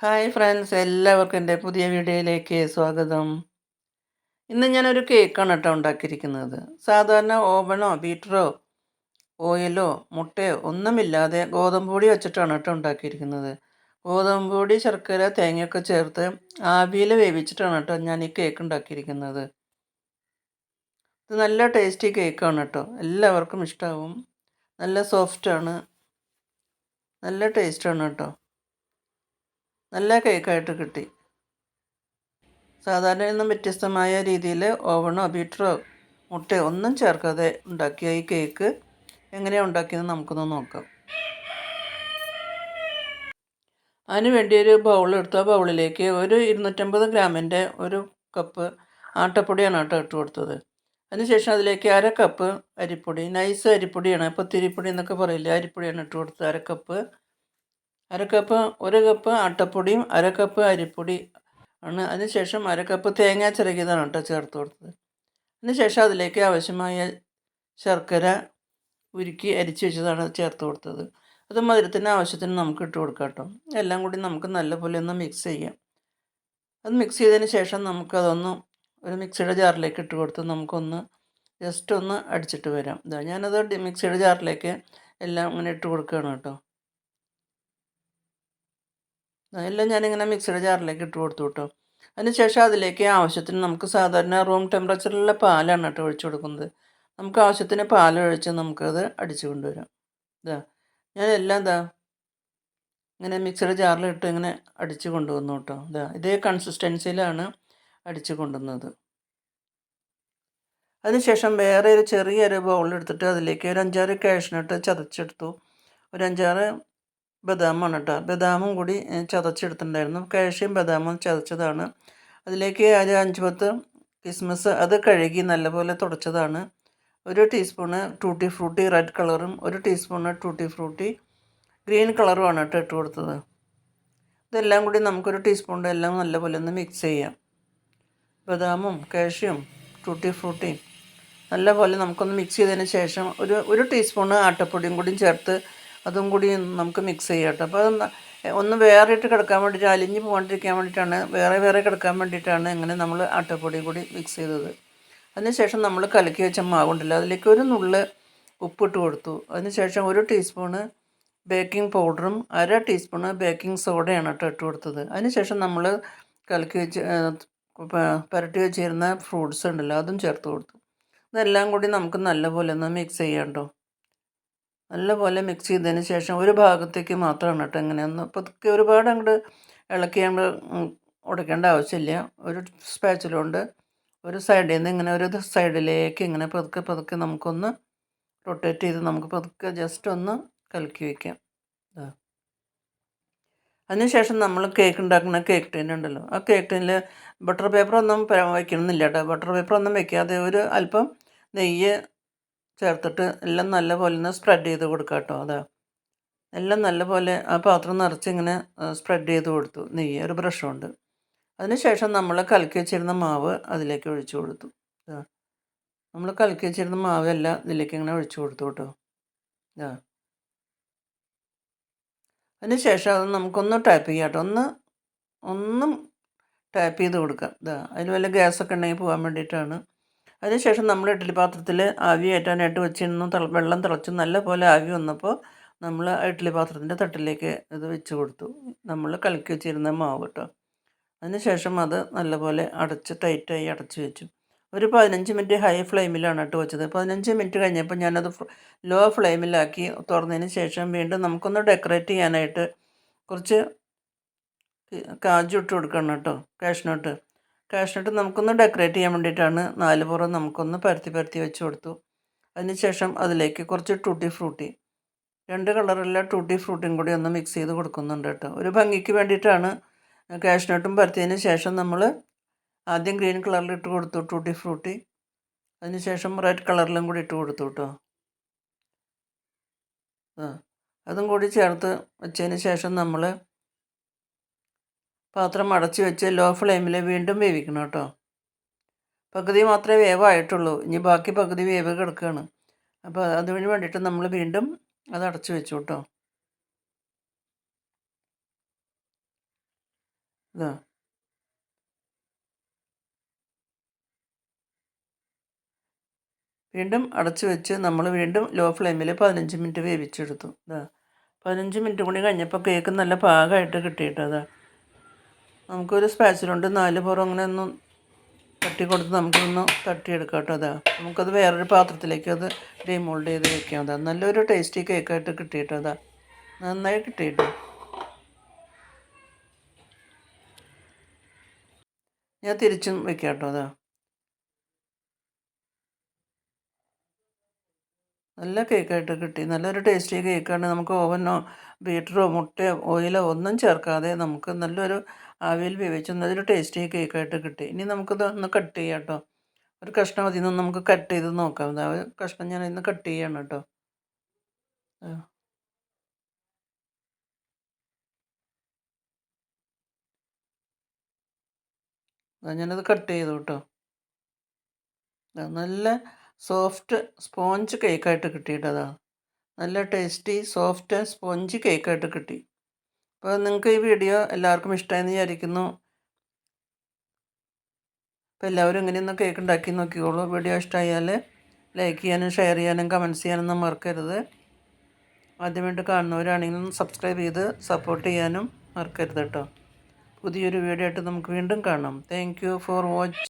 Hi friends എല്ലാവർക്കും എന്റെ പുതിയ വീഡിയോയിലേക്ക് സ്വാഗതം. ഇന്ന് ഞാനൊരു കേക്കാണ് കേട്ടോ ഉണ്ടാക്കിയിരിക്കുന്നത്. സാധാരണ ഓവനോ ബീറ്ററോ ഓയിലോ മുട്ടയോ ഒന്നുമില്ലാതെ ഗോതമ്പ് പൊടി വെച്ചിട്ടാണ് കേട്ടോ ഉണ്ടാക്കിയിരിക്കുന്നത്. ഗോതമ്പ് പൊടി ശർക്കര തേങ്ങയൊക്കെ ചേർത്ത് ആവിയിൽ വേവിച്ചിട്ടാണ് കേട്ടോ ഞാൻ ഈ കേക്ക് ഉണ്ടാക്കിയിരിക്കുന്നത്. ഇത് നല്ല ടേസ്റ്റി കേക്കാണ് കേട്ടോ. എല്ലാവർക്കും ഇഷ്ടമാവും നല്ല സോഫ്റ്റാണ് നല്ല ടേസ്റ്റാണ് കേട്ടോ. നല്ല കേക്കായിട്ട് കിട്ടി. സാധാരണ നിന്നും വ്യത്യസ്തമായ രീതിയിൽ ഓവണോ ബീറ്ററോ മുട്ടയോ ഒന്നും ചേർക്കാതെ ഉണ്ടാക്കിയ ഈ കേക്ക് എങ്ങനെയാണ് ഉണ്ടാക്കിയെന്ന് നമുക്കൊന്ന് നോക്കാം. അതിന് വേണ്ടി ഒരു ബൗൾ എടുത്തു ആ ബൗളിലേക്ക് ഒരു ഇരുന്നൂറ്റമ്പത് ഗ്രാമിന്റെ ഒരു കപ്പ് ആട്ടപ്പൊടിയാണ് ആട്ടോ ഇട്ട് കൊടുത്തത്. അതിനുശേഷം അതിലേക്ക് അര കപ്പ് അരിപ്പൊടി നൈസ് അരിപ്പൊടിയാണ് ഇപ്പോൾ തിരിപ്പൊടി എന്നൊക്കെ പറയില്ല അരിപ്പൊടിയാണ് ഇട്ട് കൊടുത്തത്. അര കപ്പ് അര കപ്പ് ഒരു കപ്പ് അട്ടപ്പൊടിയും അര കപ്പ് അരിപ്പൊടി ആണ്. അതിനുശേഷം അര കപ്പ് തേങ്ങ ചിരകിയതാണ് കേട്ടോ ചേർത്ത് കൊടുത്തത്. അതിനുശേഷം അതിലേക്ക് ആവശ്യമായ ശർക്കര ഉരുക്കി അരിച്ച് വെച്ചതാണ് ചേർത്ത് കൊടുത്തത്. അത് മധുരത്തിന് ആവശ്യത്തിന് നമുക്ക് ഇട്ട് കൊടുക്കാം കേട്ടോ. എല്ലാം കൂടി നമുക്ക് നല്ലപോലെ ഒന്ന് മിക്സ് ചെയ്യാം. അത് മിക്സ് ചെയ്തതിന് ശേഷം നമുക്കതൊന്ന് ഒരു മിക്സിയുടെ ജാറിലേക്ക് ഇട്ട് കൊടുത്ത് നമുക്കൊന്ന് ജസ്റ്റ് ഒന്ന് അടിച്ചിട്ട് വരാം. ഇതാ ഞാനത് മിക്സിയുടെ ജാറിലേക്ക് എല്ലാം ഇങ്ങനെ ഇട്ട് കൊടുക്കുകയാണ് കേട്ടോ. എല്ലാം ഞാനിങ്ങനെ മിക്സിയുടെ ജാറിലേക്ക് ഇട്ട് കൊടുത്തു കേട്ടോ അതിനുശേഷം അതിലേക്ക് ആവശ്യത്തിന് നമുക്ക് സാധാരണ റൂം ടെമ്പറേച്ചറിലുള്ള പാലാണ് കേട്ടോ ഒഴിച്ചു കൊടുക്കുന്നത്. നമുക്ക് ആവശ്യത്തിന് പാൽ ഒഴിച്ച് നമുക്കത് അടിച്ചു കൊണ്ടുവരാം. ഇതാ ഞാൻ എല്ലാം ഇതാ ഇങ്ങനെ മിക്സിയുടെ ജാറിലിട്ട് ഇങ്ങനെ അടിച്ച് കൊണ്ടുവന്നു കേട്ടോ. ഇതാ ഇതേ കൺസിസ്റ്റൻസിയിലാണ് അടിച്ച് കൊണ്ടുവന്നത്. അതിനുശേഷം വേറെ ഒരു ചെറിയൊരു ബൗൾ എടുത്തിട്ട് അതിലേക്ക് ഒരു അഞ്ചാറ് കാഷ്നട്ട് ചതച്ചെടുത്തു. ഒരു അഞ്ചാറ് ബദാമാണ് കേട്ടോ ബദാമും കൂടി ചതച്ചെടുത്തിട്ടുണ്ടായിരുന്നു. കാഷ്യം ബദാമും ചതച്ചതാണ്. അതിലേക്ക് ഒരു അഞ്ച് പത്ത് കിസ്മിസ് അത് കഴുകി നല്ലപോലെ തുടച്ചതാണ്. ഒരു ടീസ്പൂണ് ടൂട്ടി ഫ്രൂട്ടി റെഡ് കളറും ഒരു ടീസ്പൂണ് ടൂട്ടി ഫ്രൂട്ടി ഗ്രീൻ കളറുമാണ് കേട്ടോ ഇട്ട് കൊടുത്തത്. ഇതെല്ലാം കൂടി നമുക്കൊരു ടീസ്പൂണിന്റെ എല്ലാം നല്ലപോലെ ഒന്ന് മിക്സ് ചെയ്യാം. ബദാമും കാഷ്യും ടൂട്ടി ഫ്രൂട്ടിയും നല്ലപോലെ നമുക്കൊന്ന് മിക്സ് ചെയ്തതിന് ശേഷം ഒരു ഒരു ടീസ്പൂണ് ആട്ടപ്പൊടിയും കൂടി ചേർത്ത് അതും കൂടി നമുക്ക് മിക്സ് ചെയ്യാം കേട്ടോ അപ്പോൾ ഒന്ന് വേറെ ഇട്ട് കിടക്കാൻ വേണ്ടിയിട്ട് അലിഞ്ഞ് പോകാണ്ടിരിക്കാൻ വേണ്ടിയിട്ടാണ് വേറെ വേറെ കിടക്കാൻ വേണ്ടിയിട്ടാണ് ഇങ്ങനെ നമ്മൾ ആട്ടപ്പൊടിയും കൂടി മിക്സ് ചെയ്തത്. അതിനുശേഷം നമ്മൾ കലക്കി വെച്ച മാവുണ്ടല്ലോ അതിലേക്ക് ഒരു നുള്ള് ഉപ്പിട്ട് കൊടുത്തു. അതിനുശേഷം ഒരു ടീസ്പൂണ് ബേക്കിംഗ് പൗഡറും അര ടീസ്പൂണ് ബേക്കിംഗ് സോഡയാണ് കേട്ടോ ഇട്ട് കൊടുത്തത്. അതിനുശേഷം നമ്മൾ കലക്കി വെച്ച് പുരട്ടി വെച്ചിരുന്ന ഫ്രൂട്ട്സ് ഉണ്ടല്ലോ അതും ചേർത്ത് കൊടുത്തു. ഇതെല്ലാം കൂടി നമുക്ക് നല്ലപോലെ ഒന്ന് മിക്സ് ചെയ്യാം കേട്ടോ. നല്ലപോലെ മിക്സ് ചെയ്തതിന് ശേഷം ഒരു ഭാഗത്തേക്ക് മാത്രമാണ് കേട്ടോ ഇങ്ങനെയൊന്ന് പതുക്കെ ഒരുപാട് അങ്ങോട്ട് ഇളക്കി നമ്മൾ ഉടയ്ക്കേണ്ട ആവശ്യമില്ല. ഒരു സ്പാച്ചിലുണ്ട് ഒരു സൈഡിൽ നിന്ന് ഇങ്ങനെ ഒരു സൈഡിലേക്ക് ഇങ്ങനെ പതുക്കെ പതുക്കെ നമുക്കൊന്ന് റൊട്ടേറ്റ് ചെയ്ത് നമുക്ക് പതുക്കെ ജസ്റ്റ് ഒന്ന് കലക്കി വയ്ക്കാം അതിനുശേഷം നമ്മൾ കേക്ക് ഉണ്ടാക്കുന്ന കേക്ക് ടീൻ ഉണ്ടല്ലോ. ആ കേക്ക് ടീനിൽ ബട്ടർ പേപ്പർ ഒന്നും വയ്ക്കണമെന്നില്ല കേട്ടോ. ബട്ടർ പേപ്പർ ഒന്നും വയ്ക്കാതെ ഒരു അല്പം നെയ്യ് ചേർത്തിട്ട് എല്ലാം നല്ലപോലെ ഒന്ന് സ്പ്രെഡ് ചെയ്ത് കൊടുക്കുക കേട്ടോ അതാ. എല്ലാം നല്ലപോലെ ആ പാത്രം നിറച്ച് ഇങ്ങനെ സ്പ്രെഡ് ചെയ്ത് കൊടുത്തു. നെയ്യ് ഒരു ബ്രഷ് കൊണ്ട് അതിനുശേഷം നമ്മൾ കലക്കി വെച്ചിരുന്ന മാവ് അതിലേക്ക് ഒഴിച്ചു കൊടുത്തു. നമ്മൾ കലക്കി വെച്ചിരുന്ന മാവ് എല്ലാം ഇതിലേക്ക് ഇങ്ങനെ ഒഴിച്ചു കൊടുത്തു കേട്ടോ ഇതാ. അതിനുശേഷം അത് നമുക്കൊന്ന് ടാപ്പ് ചെയ്യാം കേട്ടോ ഒന്ന് ഒന്നും ടാപ്പ് ചെയ്ത് കൊടുക്കാം. ഇതാ. അതിൽ വല്ല ഗ്യാസൊക്കെ ഉണ്ടെങ്കിൽ പോകാൻ വേണ്ടിയിട്ടാണ്. അതിനുശേഷം നമ്മൾ ഇഡ്ഡലി പാത്രത്തിൽ ആവി കയറ്റാനായിട്ട് വെച്ചിരുന്നു. വെള്ളം തിളച്ച് നല്ല പോലെ ആവി വന്നപ്പോൾ നമ്മൾ ഇഡ്ഡലി പാത്രത്തിന്റെ തട്ടിലേക്ക് ഇത് വെച്ച് കൊടുത്തു. നമ്മൾ കലക്കി വെച്ചിരുന്ന മാവ് കേട്ടോ അതിനുശേഷം അത് നല്ലപോലെ അടച്ച് ടൈറ്റായി അടച്ച് വെച്ചു. ഒരു പതിനഞ്ച് മിനിറ്റ് ഹൈ ഫ്ലെയിമിലാണ് കേട്ടോ വെച്ചത്. പതിനഞ്ച് മിനിറ്റ് കഴിഞ്ഞപ്പോൾ ഞാനത് ലോ ഫ്ലെയിമിലാക്കി തുറന്നതിന് ശേഷം വീണ്ടും നമുക്കൊന്ന് ഡെക്കറേറ്റ് ചെയ്യാനായിട്ട് കുറച്ച് കാജു ഇട്ട് കൊടുക്കണം കേട്ടോ കാഷ്നട്ട്. കാഷ്നട്ട് നമുക്കൊന്ന് ഡെക്കറേറ്റ് ചെയ്യാൻ വേണ്ടിയിട്ടാണ് നാല് പുറം നമുക്കൊന്ന് പരത്തി പരത്തി വെച്ച് കൊടുത്തു. അതിനുശേഷം അതിലേക്ക് കുറച്ച് ടൂട്ടി ഫ്രൂട്ടി രണ്ട് കളറുള്ള ടൂട്ടി ഫ്രൂട്ടിയും കൂടി ഒന്ന് മിക്സ് ചെയ്ത് കൊടുക്കുന്നുണ്ട് കേട്ടോ. ഒരു ഭംഗിക്ക് വേണ്ടിയിട്ടാണ് കാഷ്നട്ടും പരത്തിയതിന് ശേഷം നമ്മൾ ആദ്യം ഗ്രീൻ കളറിൽ ഇട്ട് കൊടുത്തു ടൂട്ടി ഫ്രൂട്ടി അതിനുശേഷം റെഡ് കളറിലും കൂടി ഇട്ട് കൊടുത്തു കേട്ടോ. അതും കൂടി ചേർത്ത് വെച്ചതിന് ശേഷം നമ്മൾ പാത്രം അടച്ചു വെച്ച് ലോ ഫ്ലെയിമിൽ വീണ്ടും വേവിക്കണം കേട്ടോ. പകുതി മാത്രമേ വേവായിട്ടുള്ളൂ. ഇനി ബാക്കി പകുതി വേവ് കിടക്കുകയാണ് അപ്പോൾ അതിന് വേണ്ടിയിട്ട് നമ്മൾ വീണ്ടും അത് അടച്ചു വെച്ചു കേട്ടോ. ഇതാ. വീണ്ടും അടച്ചു വെച്ച് നമ്മൾ വീണ്ടും ലോ ഫ്ലെയിമിൽ പതിനഞ്ച് മിനിറ്റ് വേവിച്ചെടുത്തു. ഇതാ. പതിനഞ്ച് മിനിറ്റ് കൂടി കഴിഞ്ഞപ്പോൾ കേക്ക് നല്ല പാകമായിട്ട് കിട്ടിയിട്ട്. അതാ നമുക്കൊരു സ്പാച്ചിലുണ്ട് നാല് പുറം അങ്ങനെ ഒന്ന് തട്ടി കൊടുത്ത് നമുക്കൊന്ന് തട്ടിയെടുക്കാം കേട്ടോ അതാ. നമുക്കത് വേറൊരു പാത്രത്തിലേക്ക് അത് ഡീമോൾഡ് ചെയ്ത് വെക്കാം അതാ. നല്ലൊരു ടേസ്റ്റി കേക്കായിട്ട് കിട്ടിയിട്ടോ അതാ. നന്നായി കിട്ടിയിട്ടോ. ഞാൻ തിരിച്ചും വെക്കാം കേട്ടോ അതാ. നല്ല കേക്കായിട്ട് കിട്ടി. നല്ലൊരു ടേസ്റ്റി കേക്കാണ്. നമുക്ക് ഓവനോ ബീറ്ററോ മുട്ടയോ ഓയിലോ ഒന്നും ചേർക്കാതെ നമുക്ക് നല്ലൊരു ആവിയിൽ വേവിച്ച് നല്ലൊരു ടേസ്റ്റി കേക്കായിട്ട് കിട്ടി. ഇനി നമുക്കിത് ഒന്ന് കട്ട് ചെയ്യാം കേട്ടോ ഒരു കഷ്ണം അതിൽ നിന്ന് നമുക്ക് കട്ട് ചെയ്ത് നോക്കാം. ഒരു കഷ്ണം ഞാൻ ഇന്ന് കട്ട് ചെയ്യാണ് കേട്ടോ ഞാനത് കട്ട് ചെയ്തു കേട്ടോ നല്ല സോഫ്റ്റ് സ്പോഞ്ച് കേക്കായിട്ട് കിട്ടിയിട്ടതാ. നല്ല ടേസ്റ്റി സോഫ്റ്റ് സ്പോഞ്ച് കേക്കായിട്ട് കിട്ടി. അപ്പോൾ നിങ്ങൾക്ക് ഈ വീഡിയോ എല്ലാവർക്കും ഇഷ്ടമായെന്ന് വിചാരിക്കുന്നു. അപ്പോൾ എല്ലാവരും ഇങ്ങനെയൊന്ന് കേക്ക് ഉണ്ടാക്കി നോക്കിക്കോളൂ. വീഡിയോ ഇഷ്ടമായാൽ ലൈക്ക് ചെയ്യാനും ഷെയർ ചെയ്യാനും കമന്റ്സ് ചെയ്യാനൊന്നും മറക്കരുത്. ആദ്യമായിട്ട് കാണുന്നവരാണെങ്കിലും സബ്സ്ക്രൈബ് ചെയ്ത് സപ്പോർട്ട് ചെയ്യാനും മറക്കരുത് കേട്ടോ. പുതിയൊരു വീഡിയോ ആയിട്ട് നമുക്ക് വീണ്ടും കാണാം. Thank for watch